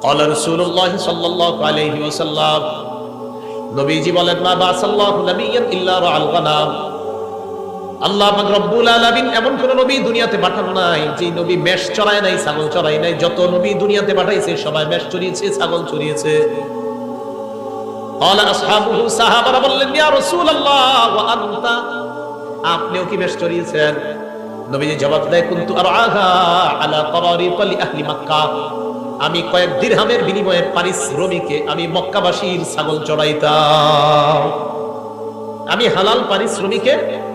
قال رسول الله صلى الله عليه وسلم নবীজি বলেন মা বাসাল্লাহু নাবিয়্যান ইল্লা রাআল গানাম আল্লাহ পাক রব্বুল আলামিন এমন কোন নবী দুনিয়াতে পাঠানো নাই যে নবী মেষ চড়ায় নাই ছাগল চড়ায় নাই যত নবী দুনিয়াতে পাঠাইছে সবাই মেষ চড়িয়েছে ছাগল চড়িয়েছে قال اصحابه সাহাবারা বললেন ইয়া রাসূলুল্লাহ ওয়া আনতা আপনিও কি মেষ চড়িয়েছেন নবীজি জবাব দেয় কুনতু আরআহা আলা qararit li ahli মাক্কাহ আমি কয়েক দিরহামের বিনিময়ে পারিশ্রমিকে আমি মক্কাবাসীর ছাগল চড়াইতাম। আমি হালাল পারিশ্রমিকে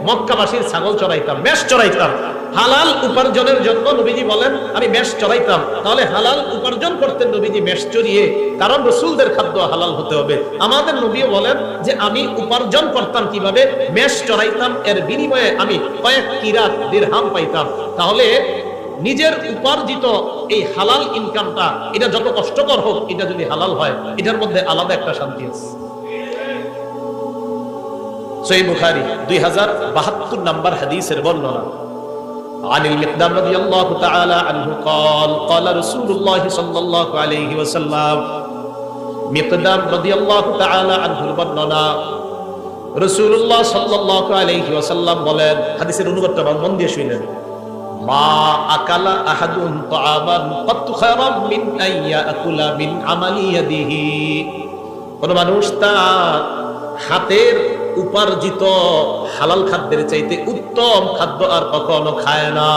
মক্কাবাসীর ছাগল চড়াইতাম, মেষ চড়াইতাম। হালাল উপার্জনের জন্য নবীজি বলেন, আমি মেষ চড়াইতাম। তাহলে হালাল উপার্জন করতেন নবীজি মেষ চড়িয়ে, কারণ রসুলদের খাদ্য হালাল হতে হবে। আমাদের নবীও বলেন যে, আমি উপার্জন করতাম কীভাবে? মেষ চড়াইতাম, এর বিনিময়ে আমি কয়েক কিরাত দিরহাম পাইতাম। তাহলে নিজের উপার্জিত এই হালাল ইনকামটা এটা যত কষ্টকর হোক এটা যদি হালাল হয় এটার মধ্যে আলাদা একটা শান্তি আছে সহি বুখারি দুই হাজার বাহাত্তর নাম্বার হাদিসের বর্ণনা عن المقدام رضي الله تعالى عنه قال قال رسول الله صلى الله عليه وسلم মিকদাম রাদিয়াল্লাহু তাআলা আনহুর বর্ণনা রাসূলুল্লাহ সাল্লাল্লাহু আলাইহি ওয়াসাল্লাম বলেন হাদিসের অনুবাদটা মন দিয়ে শুনেন আইয়া আকুলা কোন মানুষ তার হাতের উপার্জিত হালাল খাদ্যের চাইতে উত্তম খাদ্য আর কখনো খায় না।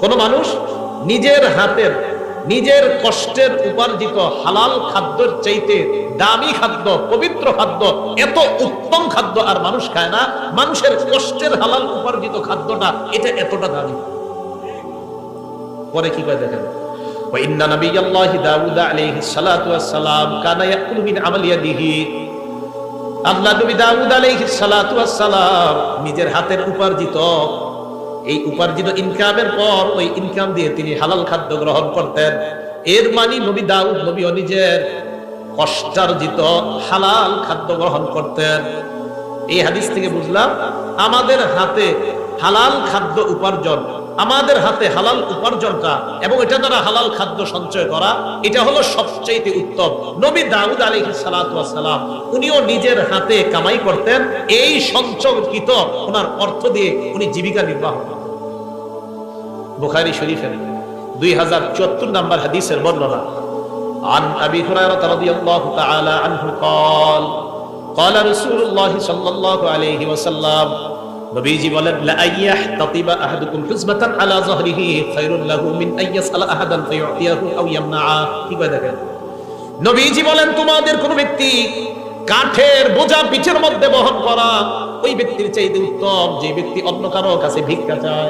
কোন মানুষ নিজের হাতের নিজের কষ্টের উপার্জিত হালাল খাদ্যের চাইতে দামি খাদ্য পবিত্র খাদ্য এত উত্তম খাদ্য আর মানুষ খায় না মানুষের কষ্টের হালাল উপার্জিত খাদ্যটা এটা এতটা দামি পরে কি করে দেখেন وإن نبي الله داود عليه الصلاة والسلام كان يأكل من عمل يده আল্লাহ নবী দাউদ আলাইহিস সালাতু ওয়াস সালাম নিজের হাতের উপার্জিত এই উপার্জিত ইনকামের পর ওই ইনকাম দিয়ে তিনি হালাল খাদ্য গ্রহণ করতেন। এর মানে নবী দাউদ নবীও নিজের কষ্টার্জিত হালাল খাদ্য গ্রহণ করতেন। এই হাদিস থেকে বুঝলাম, আমাদের হাতে হালাল খাদ্য উপার্জন, আমাদের হাতে হালাল উপার্জনটা এবং এটা দ্বারা হালাল খাদ্য সঞ্চয় করা, এটা হলো সবচেয়ে উত্তম। নবী দাউদ আলী সালাম, উনিও নিজের হাতে কামাই করতেন, এই সঞ্চয়কৃত ওনার অর্থ দিয়ে উনি জীবিকা নির্বাহ করতেন বুখারি শরীফের দুই হাজার চুয়াত্তর নম্বর হাদিসের বর্ণনা عن أبي هريرة رضي الله تعالى عنه قال قال رسول الله صلى الله عليه وسلم নবীজি বলেন লা আইয়াহতাতিবা আহাদুকুম হুজমাতান আলা যাহরিহি খায়রুন লাহু মিন আইয়াসআলা আহাদান ফায়ুতিয়াহু আও ইয়ামনাআ কি কয় দেখেন নবীজি বলেন তোমাদের কোন ব্যক্তি কাঠের বোঝা পিঠের মধ্যে বহন করা ওই ব্যক্তির চাইতে উত্তম যে ব্যক্তি অন্য কারো কাছে ভিক্ষা চায়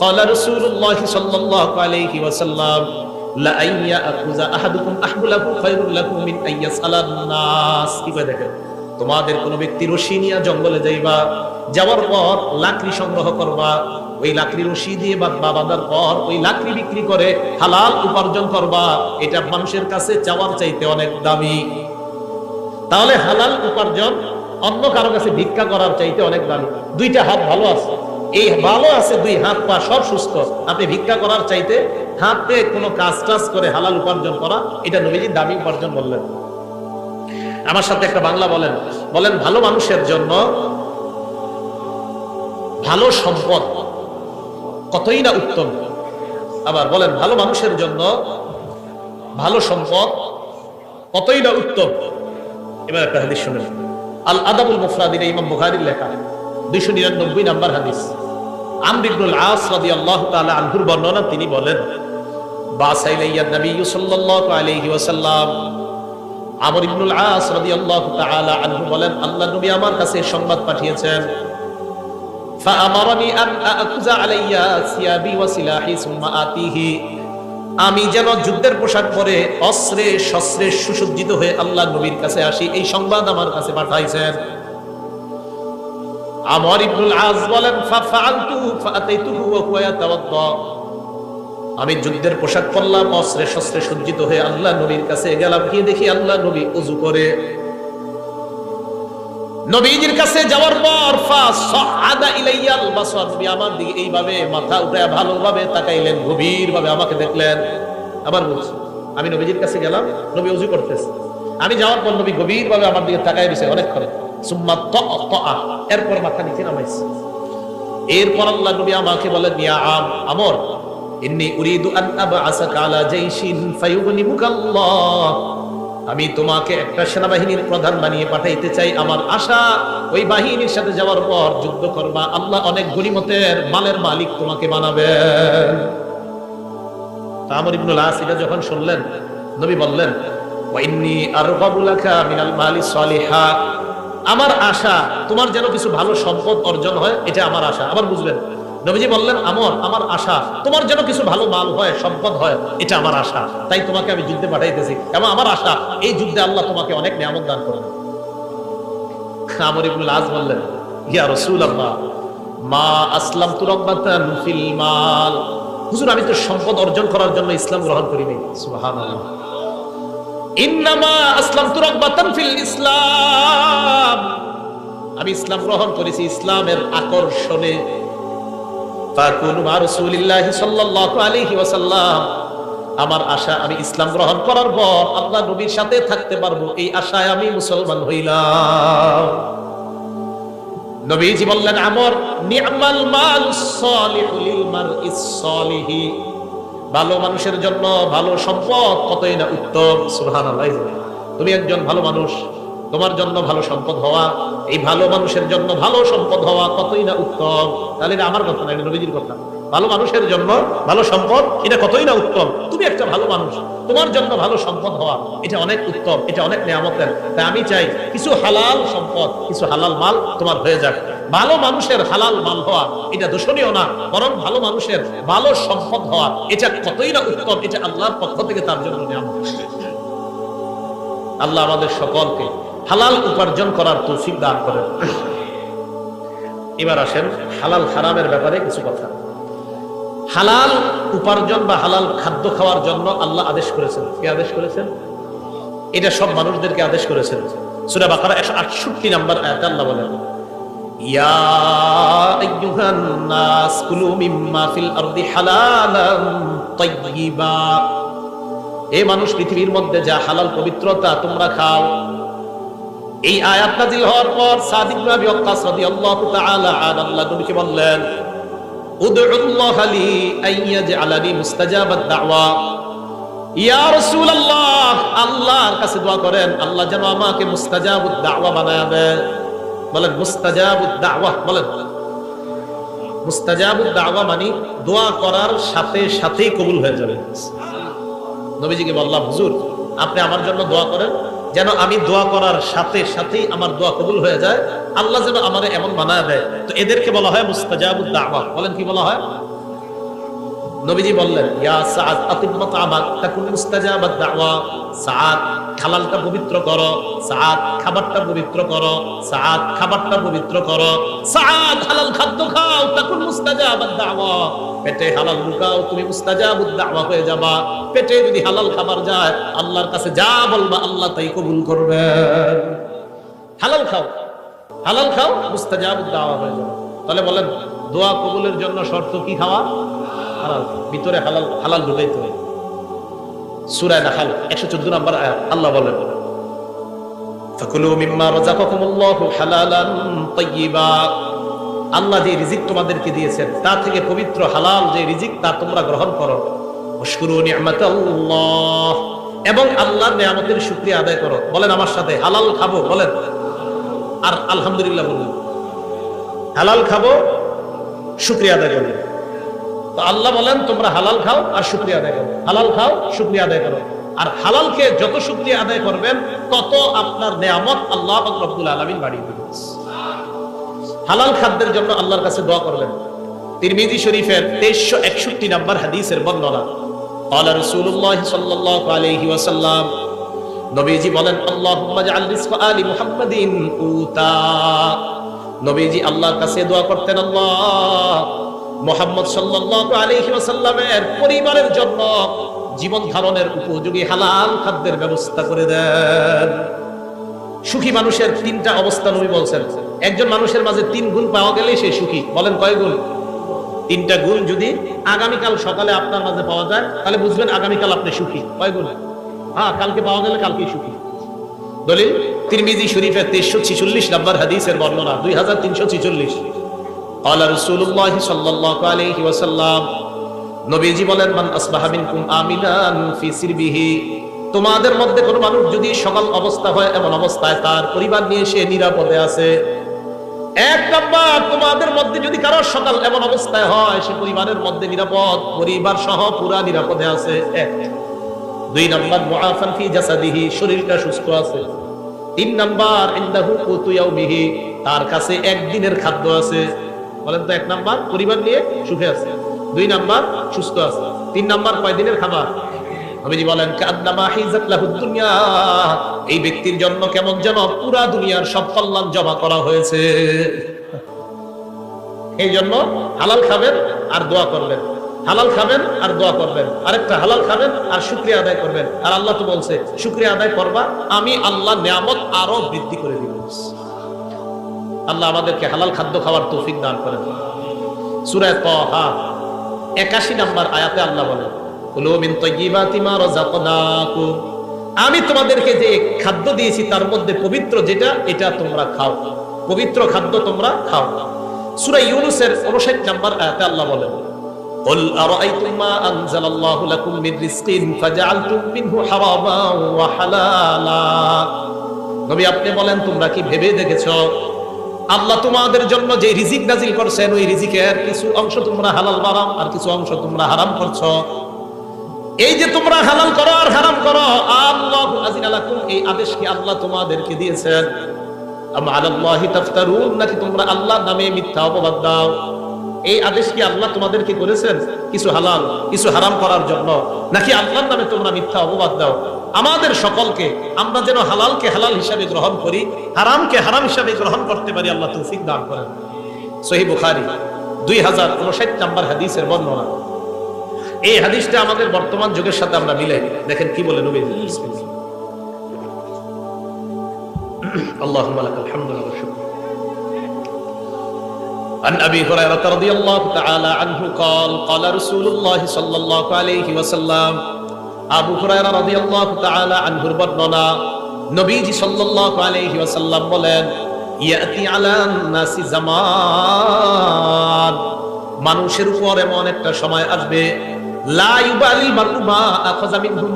قال رسول الله صلى الله عليه وسلم لأن يأخذ أحدكم أحبله خير له من أن يسأل الناس কি করে দেখেন তোমাদের কোন ব্যক্তি রশি নিয়ে জঙ্গলে যাইবা যাওয়ার পর লাকড়ি সংগ্রহ করবা ওই লাকড়ি রশি দিয়ে বা বাঁধার পর ওই লাকড়ি বিক্রি করে হালাল উপার্জন করবা এটা মানুষের কাছে চাওয়ার চাইতে অনেক দামি তাহলে হালাল উপার্জন অন্য কারো কাছে ভিক্ষা করার চাইতে অনেক দামি দুইটা হাত ভালো আছে এই ভালো আছে, দুই হাত পা সব সুস্থ। আপনি ভিক্ষা করার চাইতে হাতে কোনো কাজ টাজ করে হালাল উপার্জন করা, এটা নবীজি দামি উপার্জন বললেন। আমার সাথে একটা বাংলা বলেন বলেন, ভালো মানুষের জন্য ভালো সম্পদ কতই না উত্তম? আবার বলেন, ভালো মানুষের জন্য ভালো সম্পদ কতই না উত্তম? এবার একটা হাদিস শুনেন। আল আদাবুল মুফরাদির ইমাম বুখারীর লেখা। দুইশো নিরানব্বই নাম্বার হাদিস। আমরিবুল আস রাদি আল্লাহ তালা আনহুর বর্ণনা তিনি বলেন বলেন, আল্লাহ নবী আমার কাছে সংবাদ পাঠিয়েছেন। আমি যেন যুদ্ধের পোশাক পরে অস্ত্রে শস্ত্রে সুসজ্জিত হয়ে আল্লাহ নবীর কাছে আসি, এই সংবাদ আমার কাছে পাঠাইছেন। ইবনুল আজ বলেন, ফাফআলতু ফাআতাইতুহু ওয়া হুয়া আমি যুদ্ধের পোশাক পরলাম, অস্ত্রে শস্ত্রে সজ্জিত হয়ে আল্লাহ নবীর কাছে গেলাম। গিয়ে দেখি আল্লাহ নবী উজু করে। নবীজির কাছে যাওয়ার পর ফাসাআদা ইলাইয়াল বাসার নবী আমার দিকে এইভাবে মাথা উঠায় ভালোভাবে তাকাইলেন, গভীরভাবে আমাকে দেখলেন। আবার বলছি, আমি নবীজির কাছে গেলাম, নবী উজু করতেছে। আমি যাওয়ার পর নবী গভীরভাবে আমার দিকে তাকাই দিছে অনেকক্ষণ। এরপর মাথা নিচে নামাইছে। এরপর আল্লাহ নবী আমাকে বলেন আম, আমর আমি তোমাকে একটা সেনাবাহিনীর প্রধান বানিয়ে পাঠাইতে চাই। আমার আশা, ওই বাহিনীর সাথে যাওয়ার পর যুদ্ধ করবা। আল্লাহ অনেক গনিমতের মালের মালিক তোমাকে বানাবেন তা আমর ইবনুল আস যখন শুনলেন, নবী বললেন ওয়াইন্নি আরগাবু লাকা মিনাল মালি সালিহা। আমার আশা, তোমার যেন কিছু ভালো সম্পদ অর্জন হয়, এটা আমার আশা। আবার বুঝবেন নবীজি বললেন, আমর, আমার আশা, তোমার যেন কিছু ভালো মাল হয়, সম্পদ হয়, এটা আমার আশা। তাই তোমাকে আমি যুদ্ধে পাঠাইতেছি। এবং আমার আশা, এই যুদ্ধে আল্লাহ তোমাকে অনেক নিয়ামত দান হুজুর, আমি তো সম্পদ অর্জন করার জন্য ইসলাম গ্রহণ করিনি। সুবহানাল্লাহ। ইন্নামা আসলাম তুরব্বাতান ফিল ইসলাম। আমি ইসলাম গ্রহণ করেছি ইসলামের আকর্ষণে। সাল্লাল্লাহু আমার আশা, আমি ইসলাম গ্রহণ করার পর আল্লাহ নবীর সাথে থাকতে পারব, এই আশায় আমি মুসলমান হইলাম। নবীজি বললেন, আমর, নি'মাল মাল সালিহু লিল মারইস সালিহি। ভালো মানুষের জন্য ভালো সম্পদ কতই না উত্তম, সুবহানাল্লাহ তুমি একজন ভালো মানুষ, তোমার জন্য ভালো সম্পদ হওয়া, এই ভালো মানুষের জন্য ভালো সম্পদ হওয়া কতই না উত্তম? তাহলে এটা আমার কথা না, এটা নবীজির কথা। ভালো মানুষের জন্য ভালো সম্পদ, এটা কতই না উত্তম? তুমি একটা ভালো মানুষ, তোমার জন্য ভালো সম্পদ হওয়া, এটা অনেক উত্তম, এটা অনেক নিয়ামতের। তাই আমি চাই কিছু হালাল সম্পদ, কিছু হালাল মাল তোমার হয়ে যাক। ভালো মানুষের হালাল মাল হওয়া, এটা দূষণীয় না, বরং ভালো মানুষের ভালো সম্পদ হওয়া, এটা কতই না উত্তম, এটা আল্লাহর পক্ষ থেকে তার জন্য নিয়ামত আল্লাহ আমাদের সকলকে হালাল উপার্জন করার তৌফিক দান করেন। এবার আসেন হালাল হারামের ব্যাপারে কিছু কথা। হালাল উপার্জন বা হালাল খাদ্য খাওয়ার জন্য আল্লাহ আদেশ করেছেন। কে আদেশ করেছেন? এটা সব মানুষদেরকে আদেশ করেছেন। সুরা বাকারা একশো আটষট্টি নাম্বার আয়াতে আল্লাহ বলেন ইয়া আইয়ুহান নাস কুলু মিম্মা ফিল আরদি হালালান তাইয়্যিবা। এ মানুষ পৃথিবীর মধ্যে যা হালাল পবিত্রতা তোমরা খাও। এই আয়াত নাযিল হওয়ার পর সাদিক ইবনে আবি রাদিয়াল্লাহু তাআলা আন আল্লাহ নবীকে বললেন, উদউল্লাহ লি আইয়াজআলানি মুস্তাজাবাদ দাওয়া ইয়া রাসূলুল্লাহ, আল্লাহর কাছে দোয়া করেন, আল্লাহ যেন আমাকে মুস্তাজাবুদ দাওয়া বানায় দেন। বলেন মানে দোয়া করার সাথে সাথেই কবুল হয়ে যাবে। নবীজিকে বললাম, হুজুর, আপনি আমার জন্য দোয়া করেন, যেন আমি দোয়া করার সাথে সাথেই আমার দোয়া কবুল হয়ে যায়। আল্লাহ যেন আমার এমন বানায় দেয়। তো এদেরকে বলা হয় মুস্তাজাবুদ্দাওয়া বলেন কি বলা হয়? নবীজি বললেন, ইয়া সাদ আতিম্মাত আমাক তাকুন মুস্তাজাবাদ দাওয়া। সাদ হালালটা পবিত্র করো। সাদ খাবারটা পবিত্র করো। সাদ খাবারটা পবিত্র করো। সাদ হালাল খাদ্য খাও তাকুন মুস্তাজাবাদ দাওয়া। পেটে হালাল লুকাও, তুমি মুস্তাজাবুদ দাওয়া হয়ে যাবা। পেটে যদি হালাল খাবার যায়, আল্লাহর কাছে যা বলবা, আল্লাহ তাই কবুল করবেন হালাল খাও হালাল খাও, মুস্তাজাবুদ দাওয়া হয়ে যাবে। তাহলে বলেন, দোয়া কবুলের জন্য শর্ত কি খাওয়া? হালাল, ভিতরে হালাল হালাল ঢুকাইতে সূরায়ে নাহাল 114 নম্বর আয়াত, আল্লাহ বলেন আল্লাহ যে রিজিক তোমাদেরকে দিয়েছেন, তা থেকে পবিত্র হালাল যে রিজিক, তা তোমরা গ্রহণ করো। এবং নিয়ামতের শুকরিয়া আদায় করো। বলেন আমার সাথে, হালাল খাব। বলেন। আর আলহামদুলিল্লাহ বলুন, হালাল খাব, শুক্রিয়া আদায় করবেন। তো আল্লাহ বলেন, তোমরা হালাল খাও আর শুক্রিয়া আদায় করো। হালাল খাও, শুক্রিয়া আদায় করো। আর হালালকে যত শুক্রিয়া আদায় করবেন, তত আপনার নেয়ামত আল্লাহ রব্দুল আলমিন বাড়িয়ে দেবেন হালাল খাদ্যের জন্য আল্লাহর কাছে দোয়া করলেন। তিরমিজি শরীফের তেইশশো একষট্টি নাম্বার হাদিসের বর্ণনা। আল্লাহ রসুল্লাহ সাল্লাহ আলহি ওয়াসাল্লাম। নবীজি বলেন আলী মুহাম্মাদিন উতা। নবীজি আল্লাহর কাছে দোয়া করতেন, আল্লাহ মুহাম্মদ সাল্লাল্লাহু আলাইহি ওয়াসাল্লামের পরিবারের জন্য জীবন ধারণের উপযোগী হালাল খাদ্যের ব্যবস্থা করে দেন। সুখী মানুষের তিনটা অবস্থা নবী বলছেন। একজন মানুষের মাঝে তিন গুণ পাওয়া গেলেই সে সুখী। বলেন কয় গুণ? তিনটা গুণ যদি আগামীকাল সকালে আপনার মাঝে পাওয়া যায়, তাহলে বুঝবেন আগামীকাল আপনি সুখী। কয় গুণ? হ্যাঁ কালকে পাওয়া গেলে কালকেই সুখী। দলিল, তিরমিজি শরীফের তেইশশো ছিচল্লিশ নাম্বার হাদিসের বর্ণনা, দুই হাজার তিনশো ছিচল্লিশ। আল্লাহ রসুল্লাহ সাল্লাহ আলহি ওয়াসাল্লাম নবীজি বলেন, মান আসবাহা মিনকুম আমিনান ফি সিরবিহি। তোমাদের মধ্যে কোনো মানুষ যদি সকাল অবস্থা হয়, এমন অবস্থায় তার পরিবার নিয়ে সে নিরাপদে আছে। এক নাম্বার, তোমাদের মধ্যে যদি কারও সকাল এমন অবস্থায় হয়, সে পরিবারের মধ্যে নিরাপদ, পরিবার সহ পুরা নিরাপদে আছে। এক। দুই নাম্বার, মুআফান ফি জাসাদিহি, শরীরটা সুস্থ আছে। তিন নাম্বার, ইন্দাহু কুতু তার কাছে একদিনের খাদ্য আছে। বলেন তো, এক নাম্বার পরিবার নিয়ে সুখে আছে, দুই নাম্বার সুস্থ আছে, তিন নাম্বার কয় দিনের খাবার? বলেন দুনিয়া। এই ব্যক্তির জন্য কেমন যেন পুরা দুনিয়ার সব কল্যাণ জমা করা হয়েছে। এই জন্য হালাল খাবেন আর দোয়া হালাল খাবেন আর দোয়া করবেন। আরেকটা, হালাল খাবেন আর শুক্রিয়া আদায় করবেন। আর আল্লাহ তো বলছে, শুক্রিয়া আদায় করবা, আমি আল্লাহ নিয়ামত আরও বৃদ্ধি করে দিব। আল্লাহ আমাদেরকে হালাল খাদ্য খাওয়ার তৌফিক দান করেন সুরায় তহা একাশি নাম্বার আয়াতে আল্লাহ বলেন কুলু মিন তাইয়্যিবাতি মা রাযাকনাকুম আমি তোমাদেরকে যে খাদ্য দিয়েছি তার মধ্যে পবিত্র যেটা এটা তোমরা খাও পবিত্র খাদ্য তোমরা খাও সূরা ইউনূসের 59 নাম্বার আয়াতে আল্লাহ বলেন قل أرأيتم ما أنزل الله لكم من رزق فجعلتم منه حراما وحلالا নবী আপনি বলেন তোমরা কি ভেবে দেখেছো আল্লাহ তোমাদের জন্য যে রিজিক নাজিল করছেন, ওই রিজিকের কিছু অংশ তোমরা হালাল বানাও আর কিছু অংশ তোমরা হারাম করছ। এই যে তোমরা হালাল করো আর হারাম করো, আল্লাহ এই আদেশ কি আল্লাহ তোমাদেরকে দিয়েছেন? আল্লাহ তোমাদেরকে করেছেন? কিছু হালাল, কিছু হারাম করার জন্য? নাকি আল্লাহর নামে তোমরা মিথ্যা অপবাদ দাও? আমাদের সকলকে আমরা যেন হালালকে হালাল হিসাবে গ্রহণ করি হারামকে হারাম হিসাবে গ্রহণ করতে পারি আল্লাহ তৌফিক দান করেন সহি বুখারি দুই হাজার উনষাট নাম্বার হাদিসের বর্ণনা এই হাদিসটা আমাদের বর্তমান যুগের সাথে আমরা মিলাই দেখেন কি বলে নবী اللهم لك الحمد والشكر عن ابي هريره رضي الله تعالى عنه قال قال رسول الله صلى الله عليه وسلم আবু হুরায়রা রাদিয়াল্লাহু তাআলা আনহুর বর্ণনা, নবীজি সাল্লাল্লাহু আলাইহি ওয়াসাল্লাম বলেন, ইয়াতি আলান নাসি জামান। মানুষের উপর এমন একটা সময় আসবে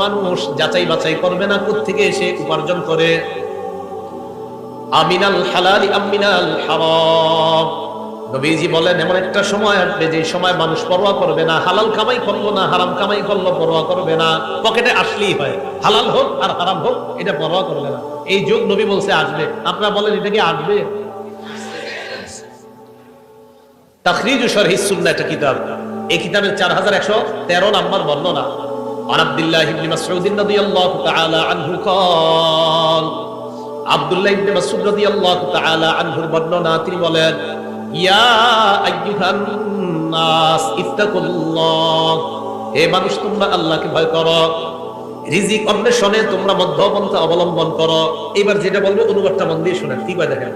মানুষ, যাচাই বাছাই করবে না থেকে সে উপার্জন করে? আমিনাল হালালি আমিনাল হারাম। নবীজি বলেন এমন একটা সময় আসবে যে সময় মানুষ পরোয়া করবে না হালাল কামাই করলো না হারাম কামাই করলো পরোয়া করবে না পকেটে আসলেই হয় হালাল হোক আর হারাম হোক এটা পরোয়া করবে না এই যুগ নবী বলছে আসবে আপনারা বলেন এটা কি আসবে তাখরিজ শরহি সুন্নাহ একটা কিতাব এই কিতাবের 4113 নাম্বার বর্ণনা عن عبد الله بن مسعود رضي الله تعالى عنه قال আব্দুল্লাহ ইবনে মাসউদ রাদিয়াল্লাহু তাআলা আনহুর বর্ণনা তিনি বলেন মানুষ, তোমরা আল্লাহকে ভয় করো। রিজিক অন্বেষণে তোমরা মধ্যপন্থা অবলম্বন করো। এবার যেটা বলবে, অনুবাদটা মন দিয়ে শুনেন, কি দেখেন।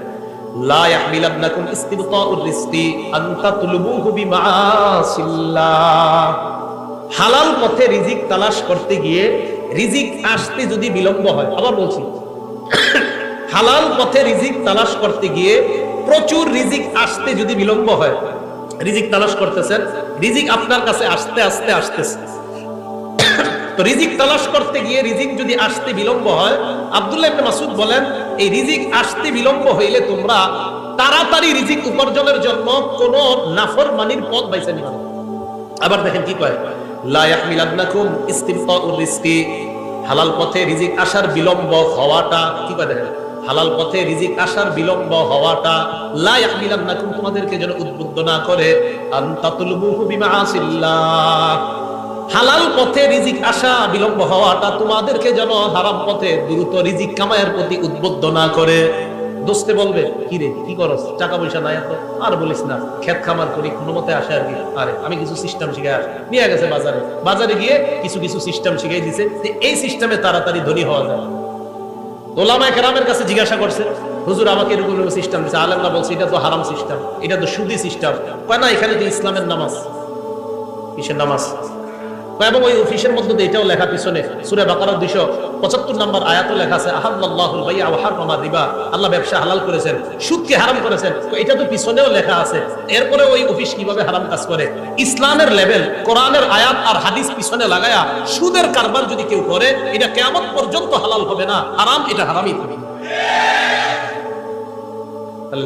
হালাল পথে রিজিক তালাশ করতে গিয়ে রিজিক আসতে যদি বিলম্ব হয়, আবার বলছি, হালাল পথে রিজিক তালাশ করতে গিয়ে প্রচুর রিজিক আসতে যদি বিলম্ব হয়, রিজিক তালাশ করতেছেন, রিজিক আপনার কাছে আসতে আসতে, আসতেছে। তো রিজিক তালাশ করতে গিয়ে রিজিক যদি আসতে বিলম্ব হয়, আব্দুল্লাহ ইবনে মাসুদ বলেন, এই রিজিক আসতে বিলম্ব হইলে তোমরা তাড়াতাড়ি রিজিক উপার্জনের জন্য কোন নাফরমানির পথ বাইছে নিবা আবার দেখেন কি কয়, লা ইয়াহমিলান্নাকুম ইস্তিফাউর রিজকি হালাল পথে রিজিক আসার বিলম্ব হওয়াটা কি কয় দেখেন? হালাল পথে রিজিক আসার বিলম্ব হওয়াটা লা ইয়াহমিলান্নাকুম, তোমাদেরকে যেন উদ্বুদ্ধ না করে। হালাল পথে রিজিক আসা বিলম্ব হওয়াটা তোমাদেরকে যেন হারাম পথে দ্রুত রিজিক কামায়ের প্রতি উদ্বুদ্ধ না করে। দোস্তে বলবে কি রে কি করস? টাকা পয়সা নাই এত? আর বলিস না, খেত খামার করি কোনো মতে আসে আর কি? আরে, আমি কিছু সিস্টেম শিখে আস। নিয়ে গেছে বাজারে। বাজারে গিয়ে কিছু কিছু সিস্টেম শিখাই দিছে যে এই সিস্টেমে তাড়াতাড়ি ধনী হওয়া যায়। ওলামায় কেরামের কাছে জিজ্ঞাসা করছে, হুজুর, আমাকে এরকম সিস্টেম দিচ্ছে আলেমরা বলছে, এটা তো হারাম সিস্টেম এটা তো সুদি সিস্টেম না, এখানে তো ইসলামের নামাজ। কিসের নামাজ? এবং ওই অফিসের মধ্যে এটাও লেখা পিছনে, সুরে বাকার দুইশো পঁচাত্তর নম্বর আয়াতও লেখা আছে আহাল্লাহুল আহার রিবা। আল্লাহ ব্যবসা হালাল করেছেন, সুদকে হারাম করেছেন এটা তো পিছনেও লেখা আছে। এরপরে ওই অফিস কীভাবে হারাম কাজ করে? ইসলামের লেভেল, কোরআনের আয়াত আর হাদিস পিছনে লাগায়া সুদের কারবার যদি কেউ করে, এটা কেমন পর্যন্ত হালাল হবে না, হারাম এটা হারামই থাকবে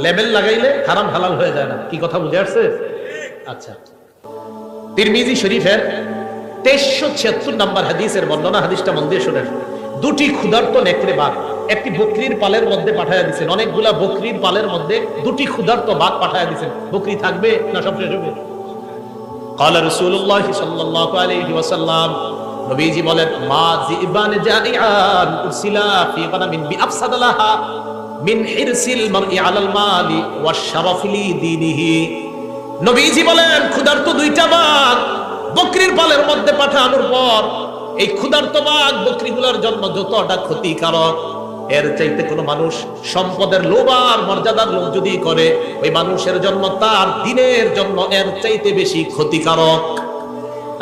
লেভেল লাগাইলে হারাম হালাল হয়ে যায় না, কি কথা বুঝে আসছে? আচ্ছা। তিরমিজি শরীফের তেইশশো ছিয়াত্তর নাম্বার হাদিসের বর্ণনা হাদিসটা মন দিয়ে শোনেন দুটি ক্ষুধার্ত নেকড়ে বাঘ একটি বকরির পালের মধ্যে পাঠাইয়া দিচ্ছেন অনেকগুলা বকরির পালের মধ্যে দুটি ক্ষুধার্ত বাঘ পাঠাইয়া দিচ্ছেন বকরি থাকবে না সব শেষ হবে قال رسول الله صلى الله عليه وسلم নবীজি বলেন মা জিবান জারিআন উরসিলা ফি গানামিন বিআফসাদ লাহা মিন হিরসিল মারই আলাল মালি ওয়াশ শারাফি লি দীনিহি নবীজি বলেন ক্ষুধার্ত দুইটা বাঘ বকরির পালের মধ্যে পাঠানোর পর এই ক্ষুধার্ত বাঘ বকরিগুলোর জন্য যতটা ক্ষতিকারক, এর চাইতে কোনো মানুষ সম্পদের লোভ আর মর্যাদার লোভ যদি করে, ওই মানুষের জন্য তার দিনের জন্য এর চাইতে বেশি ক্ষতিকারক।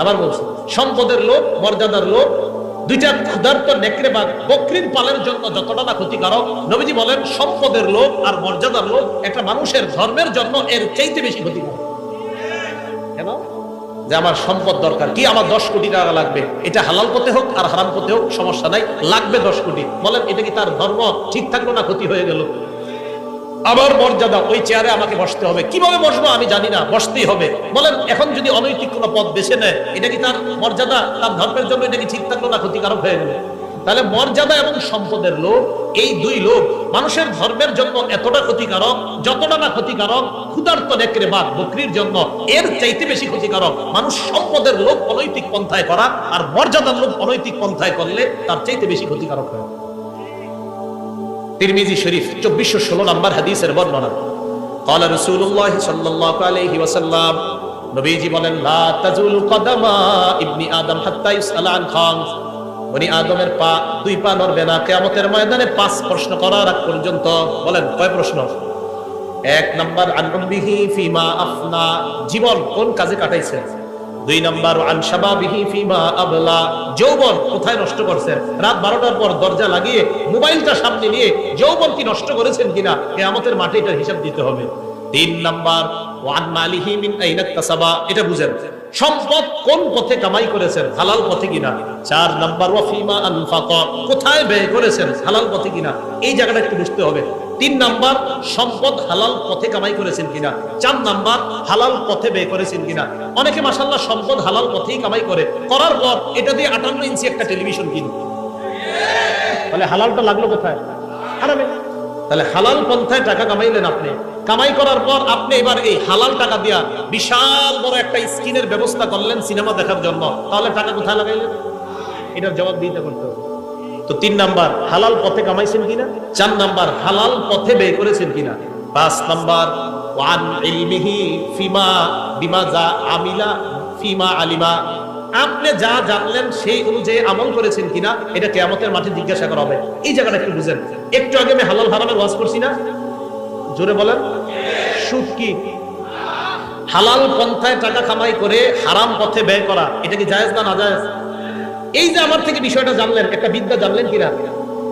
আবার বলছি, সম্পদের লোভ, মর্যাদার লোভ, দুইটা ক্ষুধার্ত নেকড়ে বাঘ বকরির পালের জন্য যতটা না ক্ষতিকারক, নবীজি বলেন, সম্পদের লোভ আর মর্যাদার লোভ একটা মানুষের ধর্মের জন্য এর চাইতে বেশি ক্ষতিকারক। যে আমার সম্পদ দরকার। কি আমার দশ কোটি টাকা লাগবে? এটা হালাল পথে হোক আর হারাম পথে হোক, সমস্যা নাই। লাগবে দশ কোটি। বলেন, এটা কি তার ধর্ম? ঠিক থাকল না ক্ষতি হয়ে গেল? আবার মর্যাদা, ওই চেয়ারে আমাকে বসতে হবে। কীভাবে বসবো আমি জানি না, বসতেই হবে। বলেন, এখন যদি অনৈতিক কোনো পথ বেছে নেয়, এটা কি তার মর্যাদা? তার ধর্মের জন্য এটা কি ঠিক থাকল না ক্ষতিকারক হয়ে গেল? তাহলে মর্যাদা এবং সম্পদের লোভ এই দুই লোভ মানুষের ধর্মের জন্য এতটা ক্ষতিকারক যতটা না ক্ষতিকারক ক্ষুধার্ত নেকড়ে বাঘ বকরির জন্য এর চাইতে বেশি ক্ষতিকারক মানুষ সম্পদের লোভ অনৈতিক পন্থায় করা আর মর্যাদার লোভ অনৈতিক পন্থায় করলে তার চাইতে বেশি ক্ষতিকারক হয় তিরমিজি শরীফ চব্বিশশো ষোলো নম্বর হাদিসের বর্ণনা قال رسول الله صلى الله عليه وسلم নবীজি বলেন লা তাজুল কদামা ইবনি আদম হাত্তা ইউসআল আন খামস বনি আদমের পা, দুই পা নড়বে না। কিয়ামতের ময়দানে পাঁচ প্রশ্ন করার আগ পর্যন্ত বলেন, কয় প্রশ্ন? এক নাম্বার আনবিহি ফিমা আফনা। জীবন কোন কাজে কাটাইছে? দুই নাম্বার আনসাবাবিহি ফিমা আবলা। যৌবন কোথায় নষ্ট করছেন? রাত বারোটার পর দরজা লাগিয়ে মোবাইলটা সামনে নিয়ে যৌবন কি নষ্ট করেছেন কিনা? কেয়ামতের মাঠে এটার হিসাব দিতে হবে। তিন নাম্বার ওয়ান মালিহি মিন আইনা কাসাবা এটা বুঝেন। সম্পদ কোন পথে কামাই করেছেন? হালাল পথে কিনা? চার নাম্বার, ওয়াফিমা আনফাকা কোথায় ব্যয় করেছেন? হালাল পথে কিনা? এই জায়গাটা একটু বুঝতে হবে। তিন নাম্বার, সম্পদ হালাল পথে কামাই করেছেন কিনা? চার নাম্বার, হালাল পথে ব্যয় করেছেন কিনা? অনেকে মাসাল্লাহ সম্পদ হালাল পথেই কামাই করে। করার পর এটা দিয়ে আটান্ন ইঞ্চি একটা টেলিভিশন কিনে তাহলে হালালটা লাগল কোথায়? হারামে। তাহলে হালাল পন্থায় টাকা কামাইলেন আপনি। কামাই করার পর আপনি এবার এই হালাল টাকা দিয়া বিশাল বড় একটা স্ক্রিনের ব্যবস্থা করলেন সিনেমা দেখার জন্য। তাহলে টাকা কোথায় লাগাইলেন? এটার জবাব দিতে করতে হবে। তো তিন নাম্বার, হালাল পথে কামাইছেন কিনা? চার নাম্বার, হালাল পথে ব্যয় করেছেন কিনা? পাঁচ নাম্বার, ওয়ান ইলমিহি ফিমা বিমা যা আমিলা ফিমা আলিমা। আপনি যা জানলেন সেই অনুযায়ী আমল করেছেন কিনা, এটা কেয়ামতের মাঠে জিজ্ঞাসা করা হবে। এই জায়গাটা একটু বুঝেন। একটু আগে আমি হালাল হারামের ওয়াজ করছি না? জোরে বলেন। সুদ কি? হালাল পন্থায় টাকা কামাই করে হারাম পথে ব্যয় করা, এটা কি জায়েজ না না জায়েজ এই যে আমার থেকে বিষয়টা জানলেন, একটা বিদ্যা জানলেন কিনা?